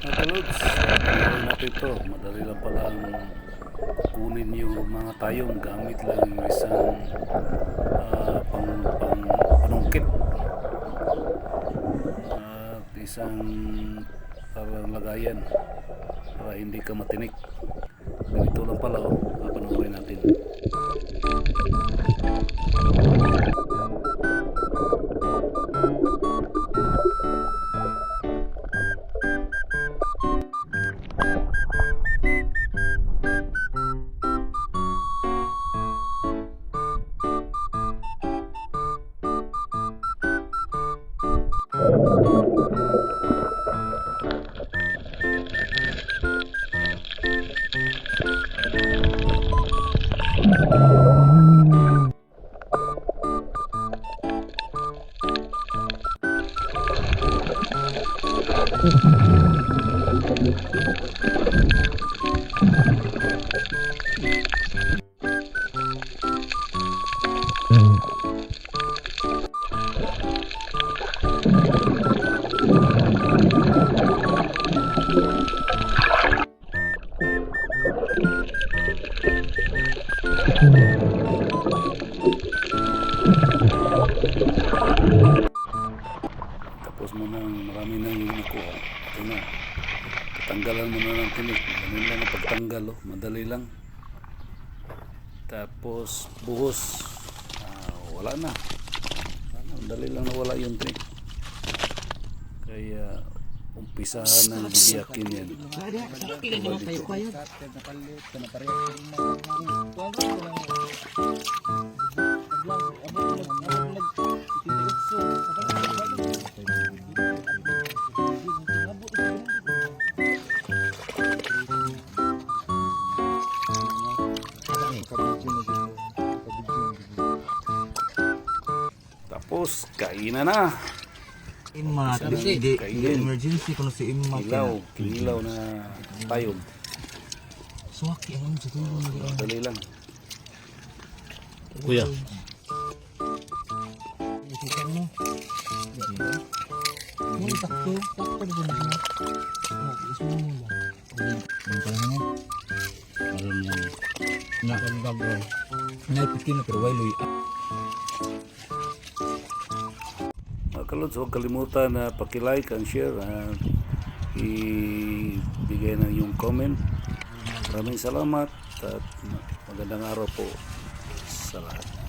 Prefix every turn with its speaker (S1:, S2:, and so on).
S1: Mga kalods, gawin natin ito. Madali lang pala ang kunin yung mga tayong gamit lang yung isang ah, pang, pang panungkit. At isang parang lagayan para hindi ka matinik. Ganito lang pala oh. Papanoorin natin. Tapos marami nang yung nakuha. Ito na. Tatanggalan mo na ng tinik. Ganun lang ang pagtanggal. Oh. Madali lang. Tapos buhos. Ah, wala na. Wala na. Madali lang nawala yung tinik. Kaya umpisahan ng bibiyakin yan. Tapos kainan na.
S2: Ima,
S1: Sabi,
S2: tapi di,
S1: kainin.
S2: di emergency kuno si Ima
S1: Kilaw. Kilaw na tayong.
S2: Suwaki ang sa tulo ni
S1: Madali lang.
S3: Kuya,
S2: Isikan mo. Yung takto, takto na ba na? Oh, iso mo lang. Ang pala mo.
S3: meron yan. Na, bago.
S2: Nay pikin pero wailoy.
S1: Mga kalods, huwag kalimutan na paki-like and share at ibigay na yung comment. Maraming salamat at magandang araw po sa lahat.